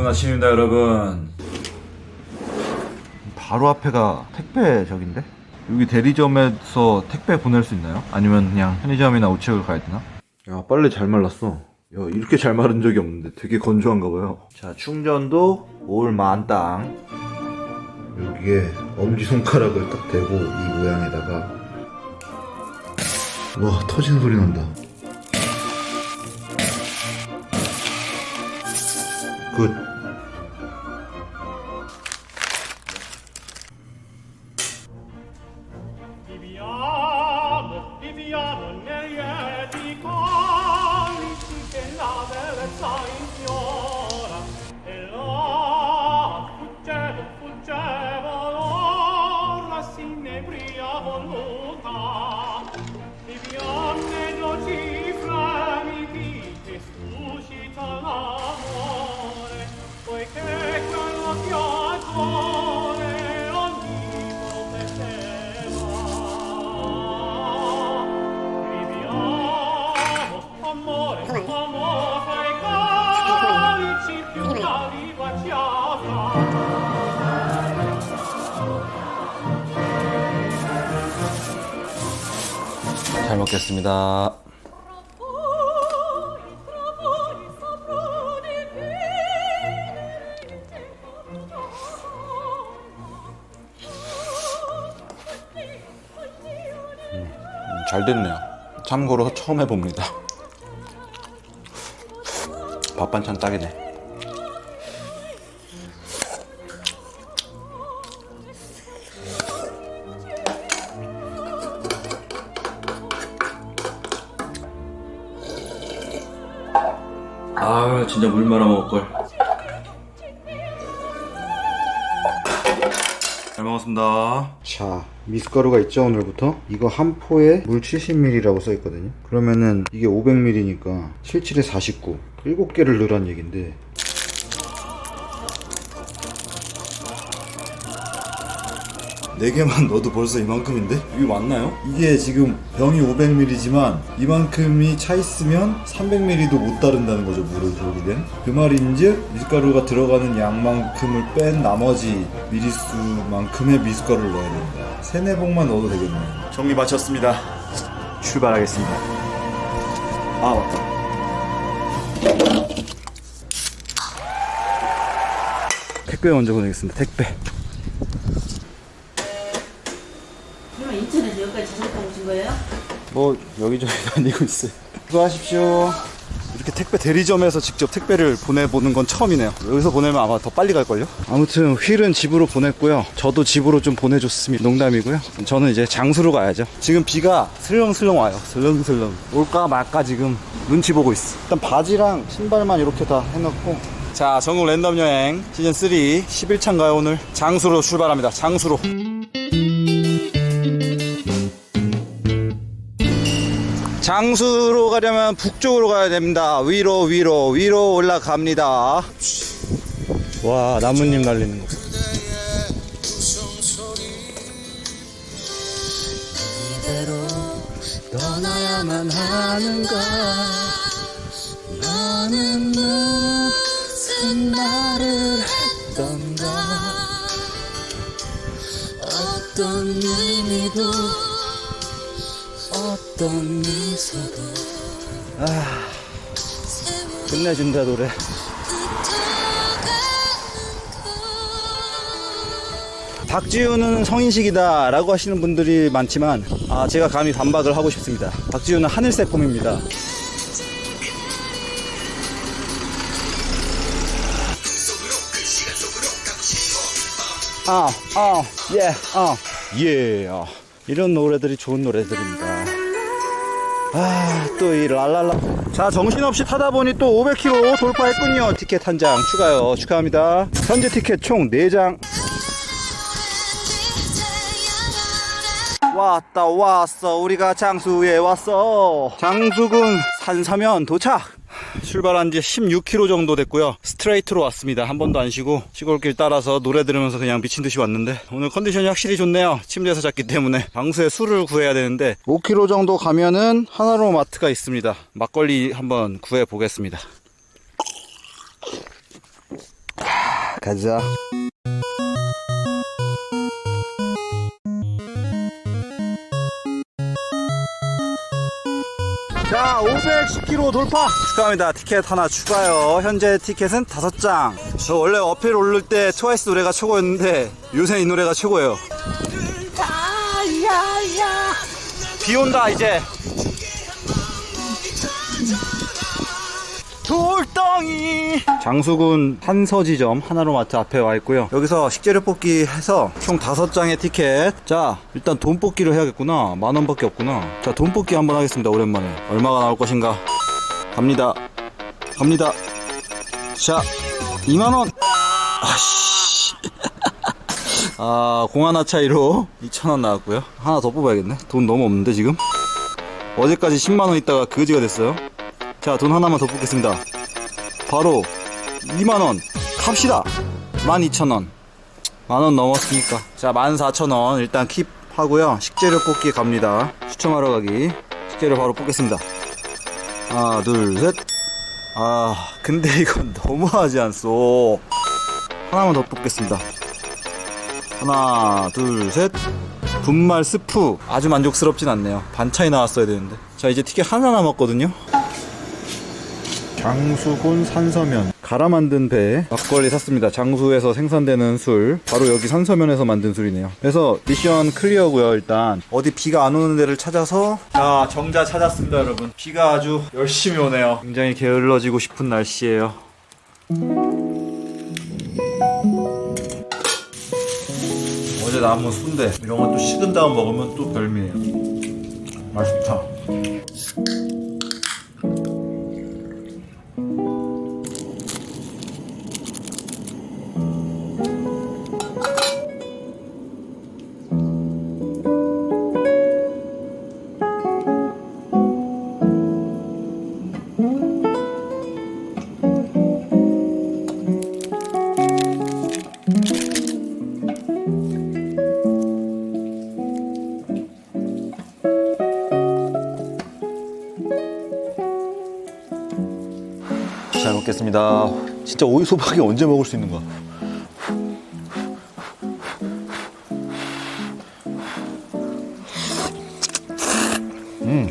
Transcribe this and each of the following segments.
좋은 아침입니다, 여러분. 바로 앞에가 택배 저긴데? 여기 대리점에서 택배 보낼 수 있나요? 아니면 그냥 편의점이나 우체국을 가야 되나? 야, 빨래 잘 말랐어. 야, 이렇게 잘 마른 적이 없는데 되게 건조한가 봐요. 자, 충전도 올 만땅. 여기에 엄지손가락을 딱 대고 이 모양에다가 와, 터지는 소리 난다. 굿. 잘 먹겠습니다. Di 잘 됐네요. 참고로 처음 해봅니다. 밥 반찬 딱이네. 아, 진짜 물 말아 먹을 걸. 잘 먹었습니다. 자, 미숫가루가 있죠, 오늘부터? 이거 한 포에 물 70ml라고 써있거든요. 그러면은 이게 500ml니까 77에 49. 7개를 넣으란 얘긴데. 네 개만 넣어도 벌써 이만큼인데? 이게 맞나요? 이게 지금 병이 500ml지만 이만큼이 차 있으면 300ml도 못 따른다는 거죠 물을 들기된 그 말인즉 미숫가루가 들어가는 양만큼을 뺀 나머지 미리수만큼의 미숫가루를 넣어야 된다. 세네 봉만 넣어도 되겠네요. 정리 마쳤습니다. 출발하겠습니다. 아 맞다. 택배 먼저 보내겠습니다. 택배 그러면 인천에서 여기까지 자전 거예요? 뭐 여기저기 다니고 있어요. 수고하십시오. 이렇게 택배 대리점에서 직접 택배를 보내보는 건 처음이네요. 여기서 보내면 아마 더 빨리 갈걸요? 아무튼 휠은 집으로 보냈고요. 저도 집으로 좀 보내줬습니다. 농담이고요. 저는 이제 장수로 가야죠. 지금 비가 슬렁슬렁 와요. 슬렁슬렁. 올까 말까 지금 눈치 보고 있어. 일단 바지랑 신발만 이렇게 다 해놓고. 자, 전국 랜덤 여행 시즌 3 11차인가요 오늘? 장수로 출발합니다. 장수로. 장수로 가려면 북쪽으로 가야 됩니다. 위로 위로 위로 올라갑니다. 와 나뭇잎 날리는 거. 떠나야만 하는가 너는 무슨 말을 했던가 어떤 의미도 아 끝내준다 노래 박지훈은 성인식이다 라고 하시는 분들이 많지만 아 제가 감히 반박을 하고 싶습니다 박지훈은 하늘색 꿈입니다 아, 아, 예, 아, 예. 아. 이런 노래들이 좋은 노래들입니다. 아, 또 이 랄랄라. 자, 정신없이 타다 보니 또 500km 돌파했군요. 티켓 한 장 추가요. 축하합니다. 현재 티켓 총 4장. 왔다, 왔어. 우리가 장수에 왔어. 장수군 산사면 도착. 출발한 지 16km 정도 됐고요. 스트레이트로 왔습니다. 한 번도 안 쉬고 시골길 따라서 노래 들으면서 그냥 미친 듯이 왔는데 오늘 컨디션이 확실히 좋네요. 침대에서 잤기 때문에 방수에 술을 구해야 되는데 5km 정도 가면은 하나로 마트가 있습니다. 막걸리 한번 구해 보겠습니다. 가자. 자, 510km 돌파! 축하합니다. 티켓 하나 추가요. 현재 티켓은 5장. 저 원래 어필 오를 때 트와이스 노래가 최고였는데 요새 이 노래가 최고예요. 비 온다, 이제. 돌덩이. 장수군 한서지점 하나로마트 앞에 와 있고요. 여기서 식재료 뽑기 해서 총 다섯 장의 티켓. 자 일단 돈 뽑기를 해야겠구나. 만 원 밖에 없구나. 자 돈 뽑기 한번 하겠습니다 오랜만에. 얼마가 나올 것인가? 갑니다. 갑니다. 자 2만 원. 아씨. 아 공하나 차이로 2천 원 나왔고요. 하나 더 뽑아야겠네. 돈 너무 없는데 지금? 어제까지 10만 원 있다가 그지가 됐어요 자, 돈 하나만 더 뽑겠습니다. 바로 2만원 갑시다. 12,000원. 만원 넘었으니까. 자, 14,000원 일단 킵 하고요. 식재료 뽑기 갑니다. 추첨하러 가기. 식재료 바로 뽑겠습니다. 하나, 둘, 셋. 아, 근데 이건 너무하지 않소. 하나만 더 뽑겠습니다. 하나, 둘, 셋. 분말 스프. 아주 만족스럽진 않네요. 반 차이 나왔어야 되는데. 자, 이제 티켓 하나 남았거든요. 장수군 산서면. 갈아 만든 배. 막걸리 샀습니다. 장수에서 생산되는 술. 바로 여기 산서면에서 만든 술이네요. 그래서 미션 클리어고요 일단. 어디 비가 안 오는 데를 찾아서. 자 정자 찾았습니다 여러분. 비가 아주 열심히 오네요. 굉장히 게을러지고 싶은 날씨예요. 어제 남은 순대. 이런 거 또 식은 다음 먹으면 또 별미예요. 맛있다 잘 먹겠습니다. 진짜 오이 소박이 언제 먹을 수 있는 거야? 음.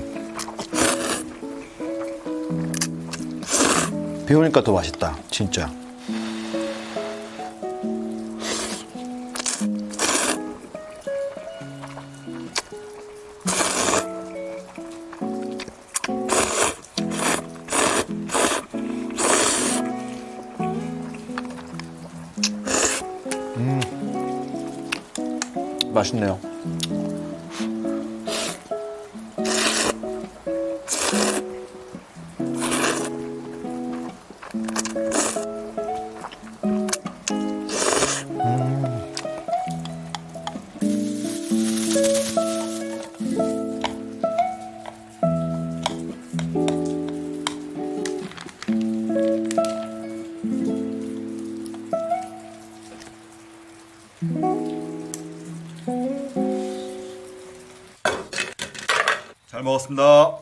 비 오니까 더 맛있다, 진짜. 맛있네요. 잘 먹었습니다.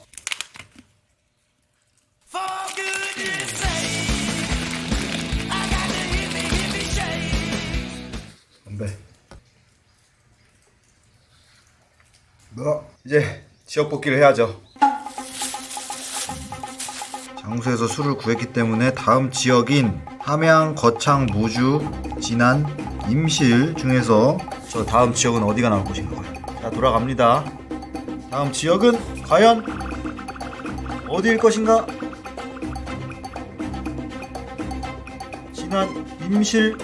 건배. 뭐 이제 지역 복귀를 해야죠. 장수에서 술을 구했기 때문에 다음 지역인 함양, 거창, 무주, 진안, 임실 중에서 저 다음 지역은 어디가 나올 것인가요? 자 돌아갑니다. 다음 지역은 과연 어디일 것인가? 진안, 임실,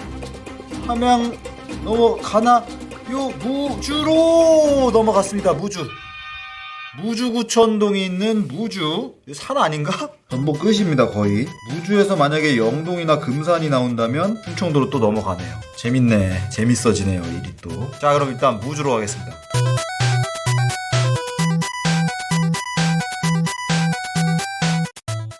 함양 넘어가나? 요 무주로 넘어갔습니다. 무주. 무주구천동이 있는 무주 산 아닌가? 전복 끝입니다 거의 무주에서 만약에 영동이나 금산이 나온다면 충청도로 또 넘어가네요 재밌네 재밌어지네요 일이 또자 그럼 일단 무주로 가겠습니다